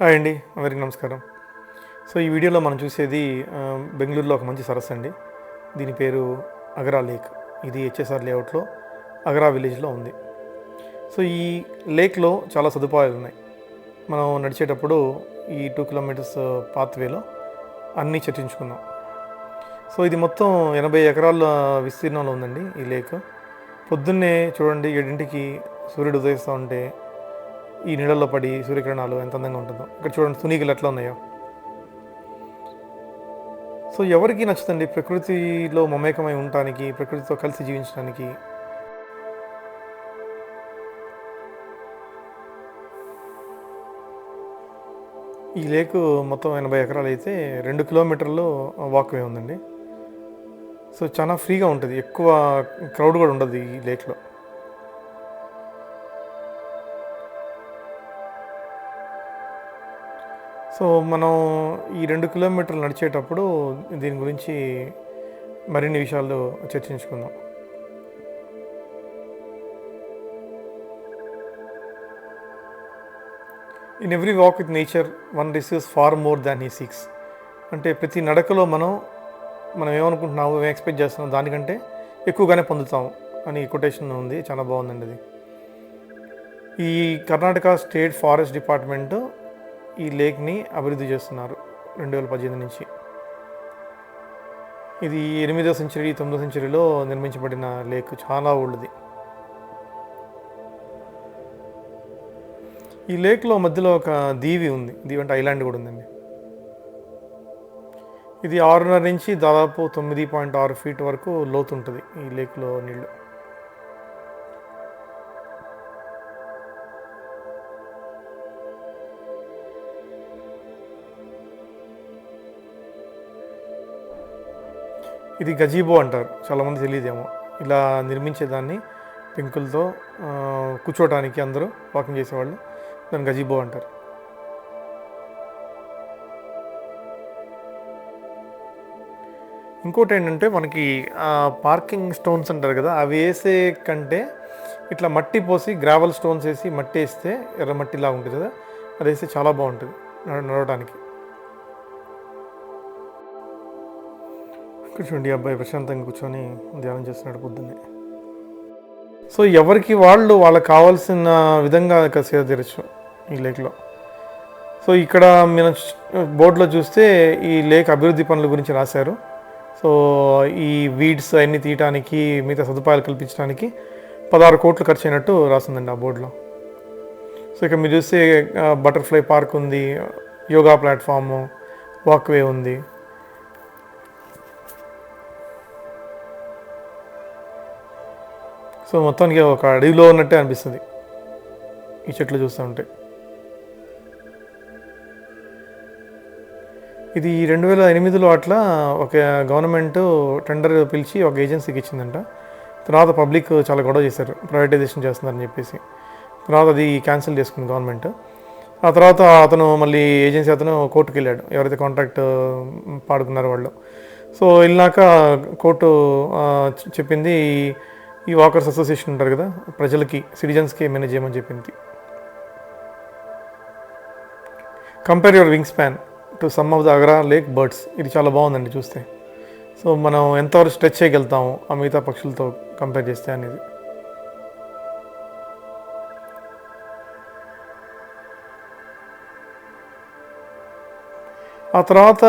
Hi అండి అందరికీ నమస్కారం. సో ఈ వీడియోలో మనం చూసేది బెంగళూరులో ఒక మంచి సరస్సు అండి. దీని పేరు అగరా లేక్. ఇది హెచ్ఎస్ఆర్ లేఅవుట్లో అగరా విలేజ్లో ఉంది. సో ఈ లేక్లో చాలా సదుపాయాలు ఉన్నాయి. మనం నడిచేటప్పుడు ఈ టూ కిలోమీటర్స్ పాత్వేలో అన్నీ చర్చించుకున్నాం. సో ఇది మొత్తం ఎనభై ఎకరాల విస్తీర్ణంలో ఉందండి ఈ లేక్. పొద్దున్నే చూడండి ఏడింటికి సూర్యుడు ఉదయిస్తూ ఉంటే ఈ నీళ్ళలో పడి సూర్యకిరణాలు ఎంత అందంగా ఉంటుందో. ఇక్కడ చూడండి తునీగలు ఎట్లా ఉన్నాయో. సో ఎవరికి నచ్చుతండి ప్రకృతిలో మమేకమై ఉండటానికి ప్రకృతితో కలిసి జీవించడానికి ఈ లేక్ మొత్తం ఎనభై ఎకరాలు అయితే రెండు కిలోమీటర్లు వాక్వే ఉందండి. సో చాలా ఫ్రీగా ఉంటుంది. ఎక్కువ క్రౌడ్ కూడా ఉండదు ఈ లేక్లో. సో మనం ఈ రెండు కిలోమీటర్లు నడిచేటప్పుడు దీని గురించి మరిన్ని విషయాలు చర్చించుకుందాం. In every walk with nature one receives far more than he seeks అంటే ప్రతి నడకలో మనం మనం ఏమనుకుంటున్నాము ఏం ఎక్స్పెక్ట్ చేస్తున్నాం దానికంటే ఎక్కువగానే పొందుతాం అని కొటేషన్ ఉంది. చాలా బాగుందండి అది. ఈ కర్ణాటక స్టేట్ ఫారెస్ట్ డిపార్ట్మెంట్ ఈ లేక్ని అభివృద్ధి చేస్తున్నారు రెండు వేల పద్దెనిమిది నుంచి. ఇది ఎనిమిదో సెంచరీ తొమ్మిదో సెంచరీలో నిర్మించబడిన లేక్ చాలా ఓల్డ్ది. ఈ లేక్లో మధ్యలో ఒక దీవి ఉంది దీవి అంటే ఐలాండ్ కూడా ఉందండి. ఇది ఆరున్నర నుంచి దాదాపు తొమ్మిది పాయింట్ ఆరు ఫీట్ వరకు లోతు ఉంటుంది ఈ లేక్లో నీళ్ళు. ఇది గజీబో అంటారు. చాలామంది తెలియదేమో. ఇలా నిర్మించేదాన్ని పెంకులతో కూర్చోవడానికి అందరూ వాకింగ్ చేసేవాళ్ళు. దాన్ని గజీబో అంటారు. ఇంకోటి ఏంటంటే మనకి పార్కింగ్ స్టోన్స్ అంటారు కదా అవి వేసే కంటే ఇట్లా మట్టి పోసి గ్రావెల్ స్టోన్స్ వేసి మట్టి వేస్తే ఎర్ర మట్టిలా ఉంటుంది కదా అది వేస్తే చాలా బాగుంటుంది నడవడానికి కూర్చోండి అబ్బాయి ప్రశాంతంగా కూర్చొని ధ్యానం చేస్తున్నాడు పొద్దున్నే. సో ఎవరికి వాళ్ళు వాళ్ళకి కావాల్సిన విధంగా ఇక్కడ సేద తీరచ్చు ఈ లేక్లో. సో ఇక్కడ మీరు బోర్డులో చూస్తే ఈ లేక్ అభివృద్ధి పనుల గురించి రాశారు. సో ఈ వీడ్స్ అన్నీ తీయటానికి మిగతా సదుపాయాలు కల్పించడానికి పదహారు కోట్లు ఖర్చు అయినట్టు రాసిందండి ఆ బోర్డులో. సో ఇక్కడ మీరు చూస్తే బటర్ఫ్లై పార్క్ ఉంది యోగా ప్లాట్ఫాము వాక్వే ఉంది. సో మొత్తానికి ఒక అడవిలో ఉన్నట్టే అనిపిస్తుంది. ఈ చెట్లు చూస్తూ ఉంటే. ఇది రెండు వేల ఎనిమిదిలో అట్లా ఒక గవర్నమెంట్ టెండర్ పిలిచి ఒక ఏజెన్సీకి ఇచ్చిందంట. తర్వాత పబ్లిక్ చాలా గొడవ చేశారు. ప్రైవేటైజేషన్ చేస్తున్నారని చెప్పేసి. తర్వాత అది క్యాన్సిల్ చేసుకుంది గవర్నమెంట్. ఆ తర్వాత అతను మళ్ళీ ఏజెన్సీ అతను కోర్టుకు వెళ్ళాడు ఎవరైతే కాంట్రాక్ట్ పాడుకున్నారో వాళ్ళు. సో వెళ్ళినాక కోర్టు చెప్పింది ఈ- వాకర్స్ అసోసియేషన్ ఉంటారు కదా ప్రజలకి సిటిజన్స్కి మేనేజ్ చేయమని చెప్పింది. Compare your wing span to some of the Agara lake birds ఇది చాలా బాగుందండి చూస్తే. సో మనం ఎంతవరకు స్ట్రెచ్ చేయగలుగుతాము ఆ మిగతా పక్షులతో కంపేర్ చేస్తే అనేది. ఆ తర్వాత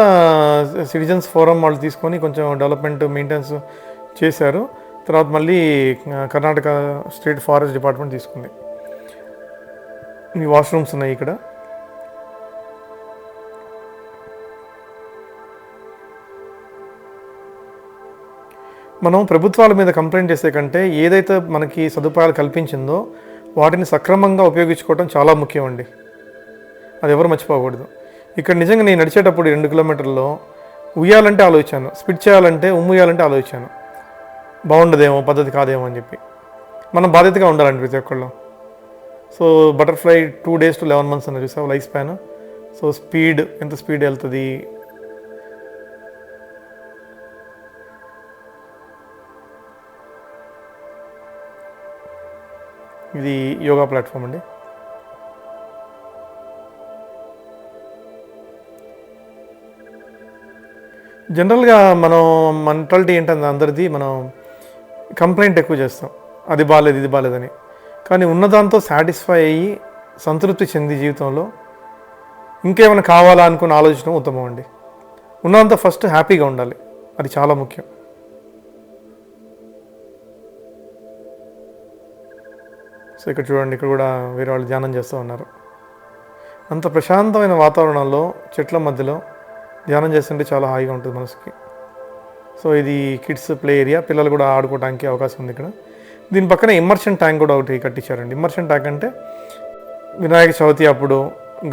సిటిజన్స్ ఫోరం వాళ్ళు తీసుకొని కొంచెం డెవలప్మెంట్ మెయింటెనెన్స్ చేశారు. తర్వాత మళ్ళీ కర్ణాటక స్టేట్ ఫారెస్ట్ డిపార్ట్మెంట్ తీసుకుంది. ఈ వాష్రూమ్స్ ఉన్నాయి ఇక్కడ. మనం ప్రభుత్వాల మీద కంప్లైంట్ చేసే కంటే ఏదైతే మనకి సదుపాయాలు కల్పించిందో వాటిని సక్రమంగా ఉపయోగించుకోవడం చాలా ముఖ్యం అండి. అది ఎవరు మర్చిపోకూడదు. ఇక్కడ నిజంగా నేను నడిచేటప్పుడు రెండు కిలోమీటర్లో ఉయ్యాలంటే ఆలోచించాను స్పిట్ చేయాలంటే ఉమ్ముయాలంటే ఆలోచించాను. బాగుండదేమో పద్ధతి కాదేమో అని చెప్పి. మనం బాధ్యతగా ఉండాలండి ప్రతి ఒక్కళ్ళు. So butterfly two days to eleven months అన్న చూసావు లైఫ్ స్పాన్? సో స్పీడ్ ఎంత స్పీడ్ వెళ్తుంది? ఇది యోగా ప్లాట్ఫామ్ అండి. జనరల్గా మనం మెంటాలిటీ ఏంటంటే అందరిది మనం కంప్లైంట్ ఎక్కువ చేస్తాం. అది బాగాలేదు ఇది బాగాలేదని కానీ ఉన్నదాంతో సాటిస్ఫై అయ్యి సంతృప్తి చెంది జీవితంలో ఇంకేమైనా కావాలా అనుకుని ఆలోచించడం ఉత్తమం అండి. ఉన్నంత ఫస్ట్ హ్యాపీగా ఉండాలి. అది చాలా ముఖ్యం. సో ఇక్కడ చూడండి ఇక్కడ కూడా వేరే వాళ్ళు ధ్యానం చేస్తూ ఉన్నారు. అంత ప్రశాంతమైన వాతావరణంలో చెట్ల మధ్యలో ధ్యానం చేస్తుంటే చాలా హాయిగా ఉంటుంది మనసుకి. సో ఇది కిడ్స్ ప్లే ఏరియా. పిల్లలు కూడా ఆడుకోవడానికి అవకాశం ఉంది ఇక్కడ. దీని పక్కన ఇమ్మర్షన్ ట్యాంక్ కూడా ఒకటి కట్టించారండి. ఇమ్మర్షన్ ట్యాంక్ అంటే వినాయక చవితి అప్పుడు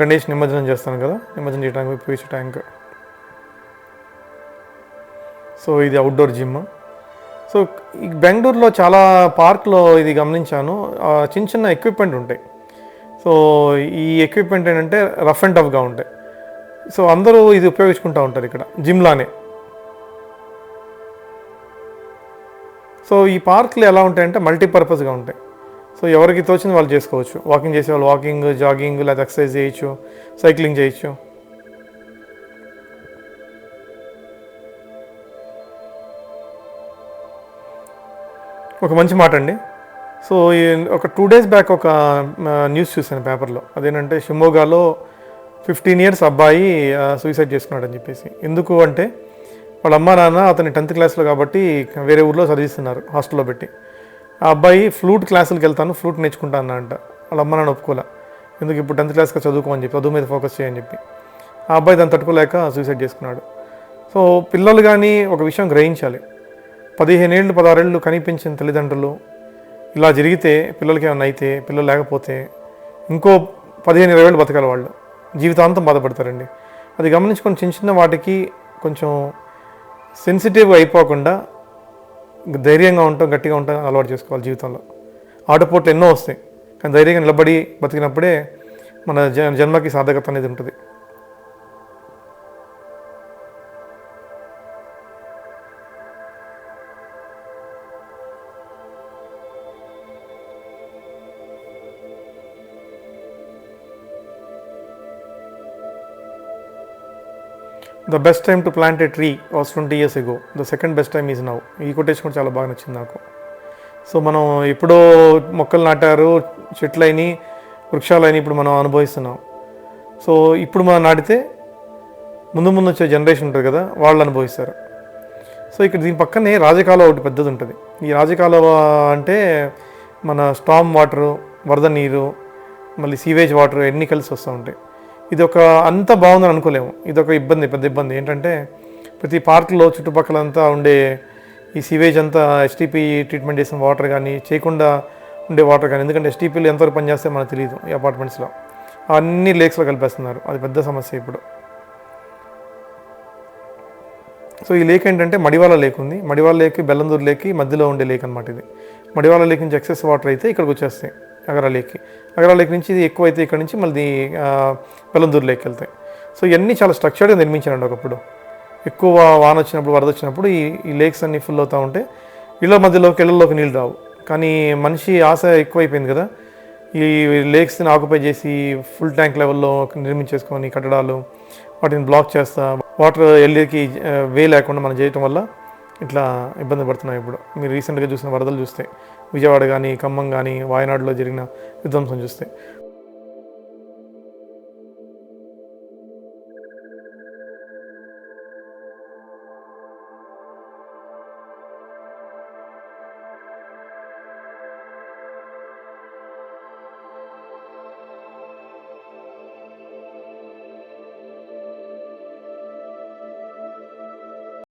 గణేష్ నిమజ్జనం చేస్తాను కదా. నిమజ్జనం చేయడానికి ఉపయోగించే ట్యాంక్ సో ఇది అవుట్డోర్ జిమ్ సో ఈ బెంగళూరులో చాలా పార్క్లో ఇది గమనించాను. చిన్న చిన్న ఎక్విప్మెంట్ ఉంటాయి. సో ఈ ఎక్విప్మెంట్ ఏంటంటే రఫ్ అండ్ టఫ్గా ఉంటాయి. సో అందరూ ఇది ఉపయోగించుకుంటూ ఉంటారు ఇక్కడ. జిమ్లానే సో ఈ పార్కులు ఎలా ఉంటాయంటే మల్టీపర్పస్గా ఉంటాయి. సో ఎవరికి తోచింది వాళ్ళు చేసుకోవచ్చు. వాకింగ్ చేసే వాళ్ళు వాకింగ్ జాగింగ్ లేదా ఎక్సర్సైజ్ చేయొచ్చు సైక్లింగ్ చేయొచ్చు. ఒక మంచి మాట అండి. సో ఈ ఒక టూ డేస్ బ్యాక్ ఒక న్యూస్ చూశాను పేపర్లో. అదేంటంటే షిమోగాలో ఫిఫ్టీన్ ఇయర్స్ అబ్బాయి సూసైడ్ చేసుకున్నాడు అని చెప్పేసి. ఎందుకు అంటే వాళ్ళ అమ్మ నాన్న అతని టెన్త్ క్లాస్లో కాబట్టి వేరే ఊర్లో చదివిస్తున్నారు హాస్టల్లో పెట్టి. ఆ అబ్బాయి ఫ్లూట్ క్లాసులకు వెళ్తాను ఫ్లూట్ నేర్చుకుంటాను అంట. వాళ్ళ అమ్మ నాన్న ఒప్పుకోలే. ఎందుకు ఇప్పుడు టెన్త్ క్లాస్గా చదువుకోమని చెప్పి చదువు మీద ఫోకస్ చేయని చెప్పి. ఆ అబ్బాయి దాన్ని తట్టుకోలేక సూసైడ్ చేసుకున్నాడు. సో పిల్లలు కానీ ఒక విషయం గ్రహించాలి. పదిహేను ఏళ్ళు పదహారేళ్ళు కనిపించిన తల్లిదండ్రులు ఇలా జరిగితే పిల్లలకి ఏమైనా అయితే పిల్లలు లేకపోతే ఇంకో పదిహేను ఇరవై ఏళ్ళు బతకాలి వాళ్ళు. జీవితాంతం బాధపడతారండి. అది గమనించుకొని చిన్న చిన్న వాటికి కొంచెం సెన్సిటివ్ అయిపోకుండా ధైర్యంగా ఉంటాం గట్టిగా ఉంటాం అలవాటు చేసుకోవాలి జీవితంలో. ఆటపోట్లు ఎన్నో వస్తాయి కానీ ధైర్యంగా నిలబడి బతికినప్పుడే మన జ జన్మకి సార్థకత అనేది ఉంటుంది. The best time to plant a tree was twenty years ago the second best time is now ఈ కొటేషన్ కూడా చాలా బాగా నచ్చింది నాకు. సో మనం ఎప్పుడో మొక్కలు నాటారు చెట్లైని వృక్షాలైన ఇప్పుడు మనం అనుభవిస్తున్నాం. సో ఇప్పుడు మనం నాటితే ముందు ముందు వచ్చే జనరేషన్ ఉంటుంది కదా వాళ్ళు అనుభవిస్తారు. సో ఇక్కడ దీని పక్కనే రాజకాలువ ఒకటి పెద్దది ఉంటుంది. ఈ రాజకాలువ అంటే మన స్టామ్ వాటరు వరద నీరు మళ్ళీ సీవేజ్ వాటర్ ఎన్ని కలిసి వస్తూ ఉంటాయి. ఇది ఒక అంత బాగుందని అనుకోలేము. ఇది ఒక ఇబ్బంది పెద్ద ఇబ్బంది. ఏంటంటే ప్రతి పార్క్లో చుట్టుపక్కలంతా ఉండే ఈ సీవేజ్ అంతా ఎస్టీపీ ట్రీట్మెంట్ చేసిన వాటర్ కానీ చేయకుండా ఉండే వాటర్ కానీ ఎందుకంటే ఎస్టీపీలు ఎంతవరకు పనిచేస్తే మనకు తెలియదు ఈ అపార్ట్మెంట్స్లో అన్ని లేక్స్లో కలిపేస్తున్నారు. అది పెద్ద సమస్య ఇప్పుడు. సో ఈ లేక్ ఏంటంటే మడివాల లేక్ ఉంది. మడివాల లేక్ బెల్లందూరు లేక్ మధ్యలో ఉండే లేక్ అనమాట ఇది. మడివాల లేక్ నుంచి ఎక్సెస్ వాటర్ అయితే ఇక్కడికి వచ్చేస్తాయి. అగరా లేక్కి అగరా లేక్ నుంచి ఇది ఎక్కువ అయితే ఇక్కడ నుంచి మళ్ళీ పెలందూరు లేక్ వెళ్తాయి. సో ఇవన్నీ చాలా స్ట్రక్చర్డ్గా నిర్మించారండి ఒకప్పుడు. ఎక్కువ వాన వచ్చినప్పుడు వరద వచ్చినప్పుడు ఈ ఈ లేక్స్ అన్నీ ఫుల్ అవుతూ ఉంటే ఇళ్ళ మధ్యలోకి ఇళ్ళలోకి నీళ్ళు రావు. కానీ మనిషి ఆశ ఎక్కువైపోయింది కదా. ఈ లేక్స్ని ఆక్యుపై చేసి ఫుల్ ట్యాంక్ లెవెల్లో నిర్మించేసుకొని కట్టడాలు వాటిని బ్లాక్ చేస్తా వాటర్ వెళ్ళేకి వే లేకుండా మనం చేయటం వల్ల ఇట్లా ఇబ్బంది పడుతున్నాయి ఇప్పుడు. మీరు రీసెంట్గా చూసిన వరదలు చూస్తే. విజయవాడ కానీ ఖమ్మం కానీ వాయనాడులో జరిగిన విధ్వంసం చూస్తే.